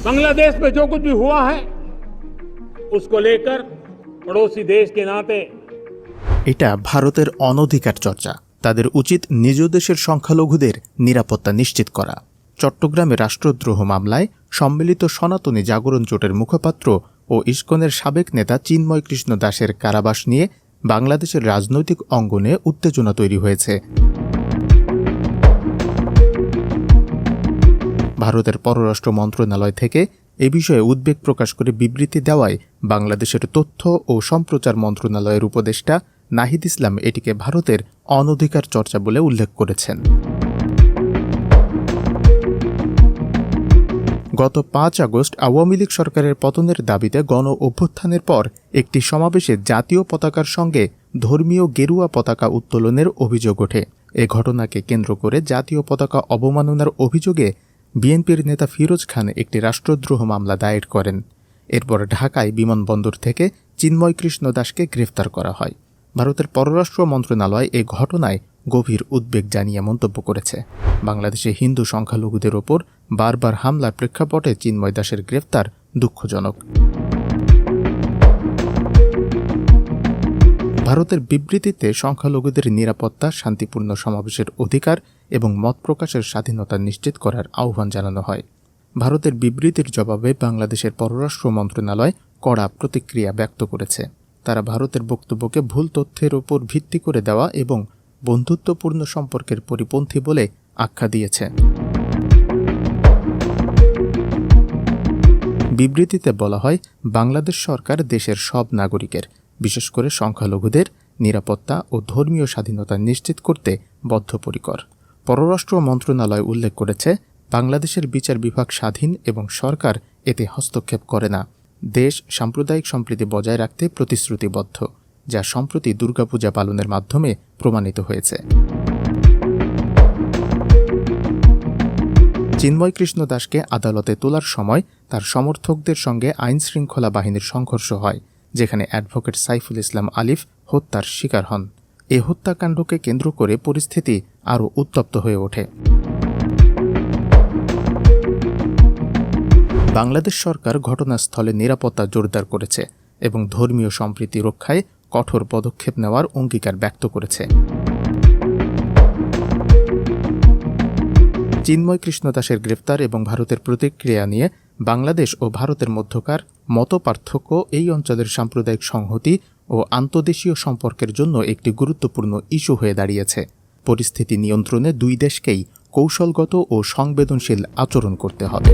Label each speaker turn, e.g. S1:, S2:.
S1: बांग्लादेश में जो कुछ भी हुआ है उसको लेकर पड़ोसी देश के नाते
S2: এটা ভারতের অনধিকার চর্চা তাদের উচিত নিজ দেশের সংখ্যালঘুদের নিরাপত্তা নিশ্চিত করা চট্টগ্রামে রাষ্ট্রদ্রোহ মামলায় সম্মিলিত সনাতনী জাগরণ জোটের মুখপাত্র ও ইস্কনের সাবেক নেতা চিন্ময় কৃষ্ণ দাসের কারাবাস নিয়ে বাংলাদেশের রাজনৈতিক অঙ্গনে উত্তেজনা তৈরি হয়েছে ভারতের পররাষ্ট্র মন্ত্রণালয় থেকে এ বিষয়ে উদ্বেগ প্রকাশ করে বিবৃতি দেওয়ায় বাংলাদেশের তথ্য ও সম্প্রচার মন্ত্রণালয়ের উপদেষ্টা নাহিদ ইসলাম এটিকে ভারতের অনধিকার চর্চা বলে উল্লেখ করেছেন। গত পাঁচ আগস্ট আওয়ামী লীগ সরকারের পতনের দাবিতে গণ অভ্যুত্থানের পর একটি সমাবেশে জাতীয় পতাকার সঙ্গে ধর্মীয় গেরুয়া পতাকা উত্তোলনের অভিযোগ ওঠে। এ ঘটনাকে কেন্দ্র করে জাতীয় পতাকা অবমাননার অভিযোগে বিএনপির নেতা ফিরোজ খান একটি রাষ্ট্রদ্রোহ মামলা দায়ের করেন। এরপর ঢাকায় বিমানবন্দর থেকে চিন্ময় কৃষ্ণ দাসকে গ্রেফতার করা হয়। ভারতের পররাষ্ট্র মন্ত্রণালয় এ ঘটনায় গভীর উদ্বেগ জানিয়ে মন্তব্য করেছে। বাংলাদেশে হিন্দু সংখ্যালঘুদের ওপর বারবার হামলার প্রেক্ষাপটে চিন্ময় দাসের গ্রেফতার দুঃখজনক। ভারতের বিবৃতিতে সংখ্যালঘুদের নিরাপত্তা, শান্তিপূর্ণ সমাবেশের অধিকার এবং মত প্রকাশের স্বাধীনতা নিশ্চিত করার আহ্বান জানানো হয়। ভারতের বিবৃতির জবাবে বাংলাদেশের পররাষ্ট্র মন্ত্রণালয় কড়া প্রতিক্রিয়া ব্যক্ত করেছে। তারা ভারতের বক্তব্যকে ভুল তথ্যের ওপর ভিত্তি করে দেওয়া এবং বন্ধুত্বপূর্ণ সম্পর্কের পরিপন্থী বলে আখ্যা দিয়েছে। বিবৃতিতে বলা হয়, বাংলাদেশ সরকার দেশের সব নাগরিকের বিশেষ করে সংখ্যালঘুদের নিরাপত্তা ও ধর্মীয় স্বাধীনতা নিশ্চিত করতে বদ্ধপরিকর। পররাষ্ট্র মন্ত্রণালয় উল্লেখ করেছে, বাংলাদেশের বিচার বিভাগ স্বাধীন এবং সরকার এতে হস্তক্ষেপ করে না। দেশ সাম্প্রদায়িক সম্প্রীতি বজায় রাখতে প্রতিশ্রুতিবদ্ধ, যা সম্প্রতি দুর্গাপূজা পালনের মাধ্যমে প্রমাণিত হয়েছে। চিন্ময় কৃষ্ণ দাসকে আদালতে তোলার সময় তার সমর্থকদের সঙ্গে আইনশৃঙ্খলা বাহিনীর সংঘর্ষ হয়। যেখানে অ্যাডভোকেট সাইফুল ইসলাম আলিফ হত্যার শিকার হন। এ হত্যাকাণ্ডকে কেন্দ্র করে পরিস্থিতি আরও উত্তপ্ত হয়ে ওঠে। বাংলাদেশ সরকার ঘটনাস্থলে নিরাপত্তা জোরদার করেছে এবং ধর্মীয় সম্প্রীতি রক্ষায় কঠোর পদক্ষেপ নেওয়ার অঙ্গীকার ব্যক্ত করেছে। চিন্ময় কৃষ্ণ দাসের গ্রেফতার এবং ভারতের প্রতিক্রিয়া নিয়ে বাংলাদেশ ও ভারতের মধ্যকার মত পার্থক্য এই অঞ্চলের সাম্প্রদায়িক সংহতি ও আন্তদেশীয় সম্পর্কের জন্য একটি গুরুত্বপূর্ণ ইস্যু হয়ে দাঁড়িয়েছে। পরিস্থিতি নিয়ন্ত্রণে দুই দেশকেই কৌশলগত ও সংবেদনশীল আচরণ করতে হবে।